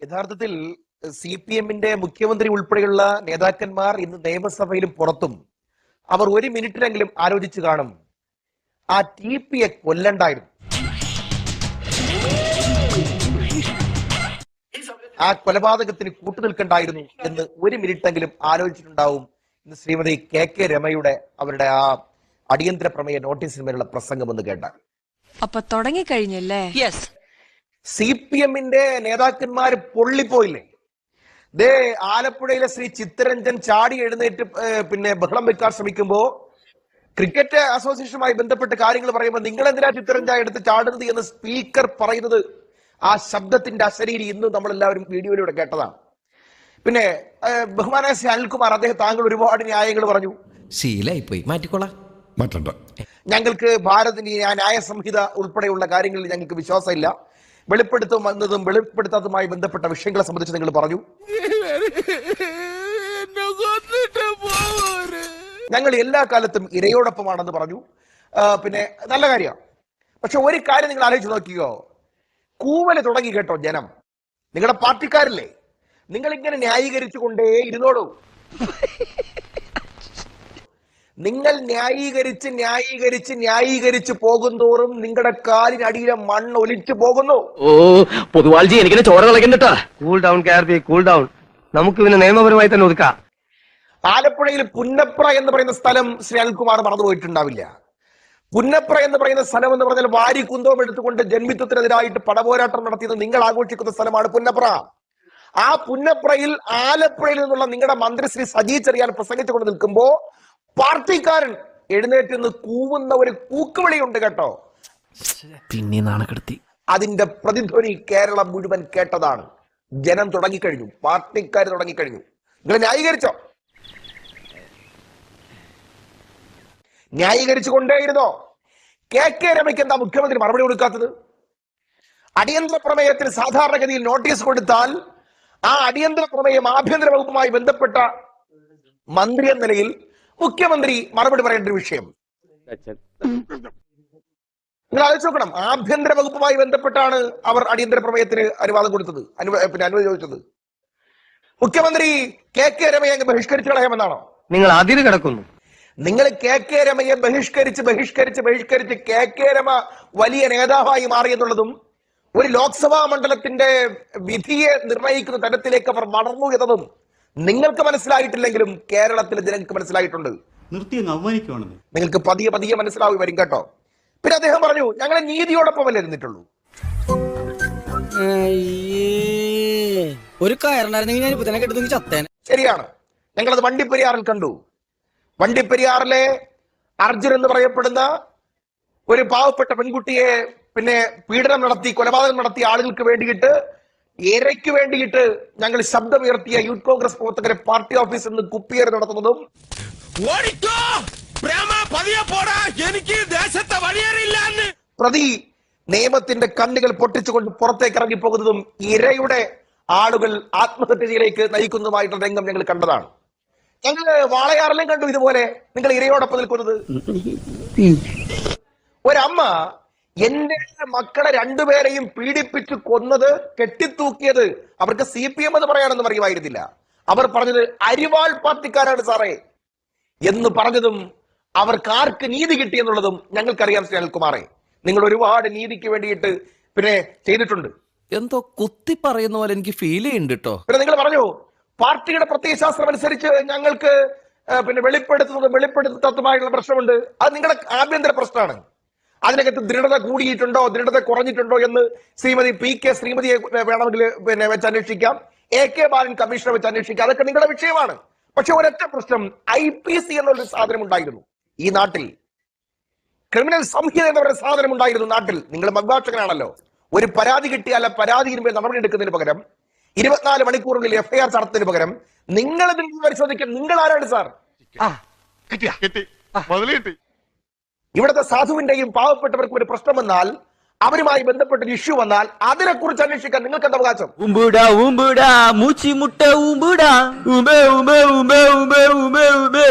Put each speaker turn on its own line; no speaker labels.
യഥാർത്ഥത്തിൽ C P എമ്മിന്റെ മുഖ്യമന്ത്രി ഉൾപ്പെടെയുള്ള നേതാക്കന്മാർ ഇന്ന് നിയമസഭയിലും പുറത്തും അവർ ഒരു മിനിറ്റിലെങ്കിലും ആലോചിച്ചു കാണും. ആ ടി പിയെ കൊല്ലണ്ടായിരുന്നു. ആ കൊലപാതകത്തിന് കൂട്ടുനിൽക്കണ്ടായിരുന്നു എന്ന് ഒരു മിനിറ്റെങ്കിലും ആലോചിച്ചിട്ടുണ്ടാവും ഇന്ന് ശ്രീമതി കെ കെ രമയുടെ അവരുടെ ആ അടിയന്തര പ്രമേയ നോട്ടീസിന്മേലുള്ള പ്രസംഗം എന്ന് കേട്ടാൽ.
അപ്പൊ തുടങ്ങിക്കഴിഞ്ഞല്ലേ?
യെസ്
സി പി എമ്മിന്റെ നേതാക്കന്മാർ പൊള്ളിപ്പോയില്ലേ? ദേ ആലപ്പുഴയിലെ ശ്രീ ചിത്തരഞ്ജൻ ചാടി എഴുന്നേറ്റ് പിന്നെ ബഹളം വെക്കാൻ ശ്രമിക്കുമ്പോ ക്രിക്കറ്റ് അസോസിയേഷനുമായി ബന്ധപ്പെട്ട് കാര്യങ്ങൾ പറയുമ്പോൾ നിങ്ങൾ എന്തിനാ ചിത്തരഞ്ജ എടുത്ത് ചാടുന്നത് എന്ന് സ്പീക്കർ പറയുന്നത് ആ ശബ്ദത്തിന്റെ അശരീരി ഇന്നും നമ്മളെല്ലാവരും വീഡിയോയിലൂടെ കേട്ടതാണ്. പിന്നെ ബഹുമാനായ ശ്രീ അനിൽകുമാർ അദ്ദേഹം താങ്കൾ ഒരുപാട് ന്യായങ്ങൾ പറഞ്ഞു.
ശീലായി പോയി മാറ്റിക്കോളാം.
മാറ്റണ്ട.
ഞങ്ങൾക്ക് ഭാരതിന്റെ ന്യായ സംഹിത ഉൾപ്പെടെയുള്ള കാര്യങ്ങളിൽ ഞങ്ങൾക്ക് വിശ്വാസമില്ല. വെളിപ്പെടുത്തും വന്നതും വെളിപ്പെടുത്താത്തതുമായി ബന്ധപ്പെട്ട വിഷയങ്ങളെ സംബന്ധിച്ച് നിങ്ങൾ പറഞ്ഞു. ഞങ്ങൾ എല്ലാ കാലത്തും ഇരയോടൊപ്പമാണെന്ന് പറഞ്ഞു. പിന്നെ നല്ല കാര്യമാണ് പക്ഷെ ഒരു കാര്യം നിങ്ങൾ ആലോചിച്ച് നോക്കിയോ കൂവൽ തുടങ്ങി കേട്ടോ ജനം. നിങ്ങളുടെ പാർട്ടിക്കാരില്ലേ? നിങ്ങൾ ഇങ്ങനെ ന്യായീകരിച്ചു കൊണ്ടേ ഇരുന്നോളൂ. നിങ്ങൾ ന്യായീകരിച്ച് ന്യായീകരിച്ച് ന്യായീകരിച്ച് പോകുന്തോറും നിങ്ങളുടെ കാലിനടിയിലെ മണ്ണ് ഒലിച്ചു പോകുന്നു.
ഓ പൊതുവാൾജി എനിക്ക് ചോര കളക്കണ്ടട്ടാ cool down K R P cool down നമുക്ക് പിന്നെ നിയമപരമായി തന്നെ ഒതുക്കാം.
ആലപ്പുഴയിൽ പുന്നപ്ര എന്ന് പറയുന്ന സ്ഥലം ശ്രീ അനിൽകുമാർ മറന്നുപോയിട്ടുണ്ടാവില്ല പുന്നപ്ര എന്ന് പറയുന്ന സ്ഥലം എന്ന് പറഞ്ഞാൽ വാരി കുന്തവും എടുത്തുകൊണ്ട് ജന്മിത്വത്തിനെതിരായിട്ട് പടപോരാട്ടം നടത്തിയത് നിങ്ങൾ ആഘോഷിക്കുന്ന സ്ഥലമാണ് പുന്നപ്ര. ആ പുന്നപ്രയിൽ ആലപ്പുഴയിൽ നിന്നുള്ള നിങ്ങളുടെ മന്ത്രി ശ്രീ സജി ചെറിയാൻ പ്രസംഗിച്ചുകൊണ്ട് നിൽക്കുമ്പോ പാർട്ടിക്കാരൻ എഴുന്നേറ്റ് നിന്ന് കൂവുന്ന ഒരു കൂക്കുവിളിയുണ്ട് കേട്ടോ.
പിന്നെ നാണക്കെടുത്തി.
അതിന്റെ പ്രതിധ്വനി കേരളം മുഴുവൻ കേട്ടതാണ്. ജനം തുടങ്ങിക്കഴിഞ്ഞു. പാർട്ടിക്കാർ തുടങ്ങിക്കഴിഞ്ഞു. നിങ്ങൾ ന്യായീകരിച്ചോ? ന്യായീകരിച്ചു കൊണ്ടേയിരുന്നോ കെ കെ രമയ്ക്ക് എന്താ മുഖ്യമന്ത്രി മറുപടി കൊടുക്കാത്തത്? അടിയന്തര പ്രമേയത്തിന് സാധാരണഗതിയിൽ നോട്ടീസ് കൊടുത്താൽ ആ അടിയന്തര പ്രമേയം ആഭ്യന്തര വകുപ്പുമായി ബന്ധപ്പെട്ട മന്ത്രി എന്ന നിലയിൽ മുഖ്യമന്ത്രി മറുപടി പറയേണ്ട ഒരു വിഷയം. നിങ്ങൾ ആലോചിച്ച് നോക്കണം. ആഭ്യന്തര വകുപ്പുമായി ബന്ധപ്പെട്ടാണ് അവർ അടിയന്തര പ്രമേയത്തിന് അനുവാദം കൊടുത്തത്. അനു പിന്നെ അനുമതി ചോദിച്ചത്. മുഖ്യമന്ത്രി കെ കെ രമയെ അങ്ങ് ബഹിഷ്കരിച്ചു കളയാമെന്നാണോ?
നിങ്ങൾ അതിര് കിടക്കുന്നു.
നിങ്ങൾ കെ കെ രമയെ ബഹിഷ്കരിച്ച് ബഹിഷ്കരിച്ച് ബഹിഷ്കരിച്ച് കെ കെ രമ വലിയ നേതാവായി മാറിയെന്നുള്ളതും ഒരു ലോക്സഭാ മണ്ഡലത്തിന്റെ വിധിയെ നിർണയിക്കുന്ന തരത്തിലേക്ക് അവർ വളർന്നു എന്നതും നിങ്ങൾക്ക് മനസ്സിലായിട്ടില്ലെങ്കിലും കേരളത്തിലെ ജനങ്ങൾക്ക് മനസ്സിലായിട്ടുണ്ട്.
നിർത്തി അങ്ങ് അവമാനിക്കുവാണെന്ന്.
നിങ്ങൾക്ക് പതിയെ പതിയെ മനസ്സിലാവും വരും കേട്ടോ. പിന്നെ അദ്ദേഹം പറഞ്ഞു ഞങ്ങളെ നീതിയോടൊപ്പമല്ലേ ഇരുന്നിട്ടുള്ളൂ
ഒരു കയറുണ്ടായിരുന്നെങ്കിൽ ഞാൻ ഇപ്പൊ തന്നെ കെട്ടുന്നെങ്കിൽ ചത്തേനെ.
ശരിയാണ്. ഞങ്ങളത് വണ്ടിപ്പെരിയാറിൽ കണ്ടു. വണ്ടിപ്പെരിയാറിലെ അർജുൻ എന്ന് പറയപ്പെടുന്ന ഒരു പാവപ്പെട്ട പെൺകുട്ടിയെ പിന്നെ പീഡനം നടത്തി കൊലപാതകം നടത്തിയ ആളുകൾക്ക് വേണ്ടിയിട്ട് ഇരയ്ക്ക് വേണ്ടിയിട്ട് ഞങ്ങൾ ശബ്ദമുയർത്തിയ യൂത്ത് കോൺഗ്രസ് പ്രവർത്തകരെ പാർട്ടി ഓഫീസിൽ നിന്ന് കുപ്പിയേറി നടത്തുന്നതും പ്രതി നിയമത്തിന്റെ കണ്ണുകൾ പൊട്ടിച്ചുകൊണ്ട് പുറത്തേക്ക് ഇറങ്ങിപ്പോകുന്നതും ഇരയുടെ ആളുകൾ ആത്മഹത്യയിലേക്ക് നയിക്കുന്നതുമായിട്ടുള്ള രംഗം ഞങ്ങൾ കണ്ടതാണ്. ഞങ്ങൾ വാളയാറിലും കണ്ടു ഇതുപോലെ നിങ്ങൾ ഇരയോടൊപ്പം നിൽക്കുന്നത്. ഒരമ്മ എന്റെ മക്കളെ രണ്ടുപേരെയും പീഡിപ്പിച്ച് കൊന്നത് കെട്ടിത്തൂക്കിയത് അവർക്ക് സി പി എം എന്ന് പറയാനൊന്നും അറിയുമായിരുന്നില്ല. അവർ പറഞ്ഞത് അരിവാൾ പാർട്ടിക്കാരാണ് സാറേ എന്ന് പറഞ്ഞതും അവർക്ക് ആർക്ക് നീതി കിട്ടി എന്നുള്ളതും ഞങ്ങൾക്കറിയാം ശ്രീ അനിൽകുമാറെ. നിങ്ങൾ ഒരുപാട് നീതിക്ക് വേണ്ടിയിട്ട് പിന്നെ ചെയ്തിട്ടുണ്ട്.
എന്തോ കുത്തി പറയുന്ന പോലെ എനിക്ക് ഫീൽ ചെയ്യുന്നുണ്ട് കേട്ടോ
പിന്നെ നിങ്ങൾ പറഞ്ഞു പാർട്ടിയുടെ പ്രത്യയശാസ്ത്രം അനുസരിച്ച് ഞങ്ങൾക്ക് പിന്നെ വെളിപ്പെടുത്തുന്നതും വെളിപ്പെടുത്താത്തതുമായിട്ടുള്ള പ്രശ്നമുണ്ട്. അത് നിങ്ങളുടെ ആഭ്യന്തര പ്രശ്നമാണ്. അതിനകത്ത് ദൃഢത കൂടിയിട്ടുണ്ടോ ദൃഢത കുറഞ്ഞിട്ടുണ്ടോ എന്ന് ശ്രീമതി പി കെ ശ്രീമതിയെ വേണമെങ്കിൽ പിന്നെ വെച്ച് അന്വേഷിക്കാം. എ കെ ബാലൻ കമ്മീഷനെ വെച്ച് അന്വേഷിക്കാം. അതൊക്കെ നിങ്ങളുടെ വിഷയമാണ്. പക്ഷെ ഒരൊറ്റ പ്രശ്നം ഐ പി സി എന്നൊരു സാധനം ഉണ്ടായിരുന്നു ഈ നാട്ടിൽ. ക്രിമിനൽ സംഹിത എന്ന പറയുന്ന സാധനം ഉണ്ടായിരുന്നു നാട്ടിൽ. നിങ്ങൾ അഭിഭാഷകനാണല്ലോ ഒരു പരാതി കിട്ടിയാൽ ആ പരാതിയിന്മേൽ നടപടി എടുക്കുന്നതിന് പകരം ഇരുപത്തിനാല് മണിക്കൂറിനുള്ളിൽ എഫ്ഐആർ നടത്തുന്നതിന് പകരം നിങ്ങൾ ഇതിൽ നിന്ന് പരിശോധിക്കാൻ നിങ്ങൾ ആരാണ് സാർ?
കിട്ടി. കിട്ടി.
ഇവിടുത്തെ സാധുവിന്റെയും പാവപ്പെട്ടവർക്കും ഒരു പ്രശ്നം വന്നാൽ അവരുമായി ബന്ധപ്പെട്ട ഇഷ്യൂ വന്നാൽ അതിനെ കുറിച്ച് അന്വേഷിക്കാൻ നിങ്ങൾക്ക് എന്താ അവകാശം?
ഉമ്പുടാ ഉമ്പുടാ മൂച്ചി മുട്ട ഉമേ ഉമേ ഉമേ ഉമേ ഉമേ ഉമ്പേ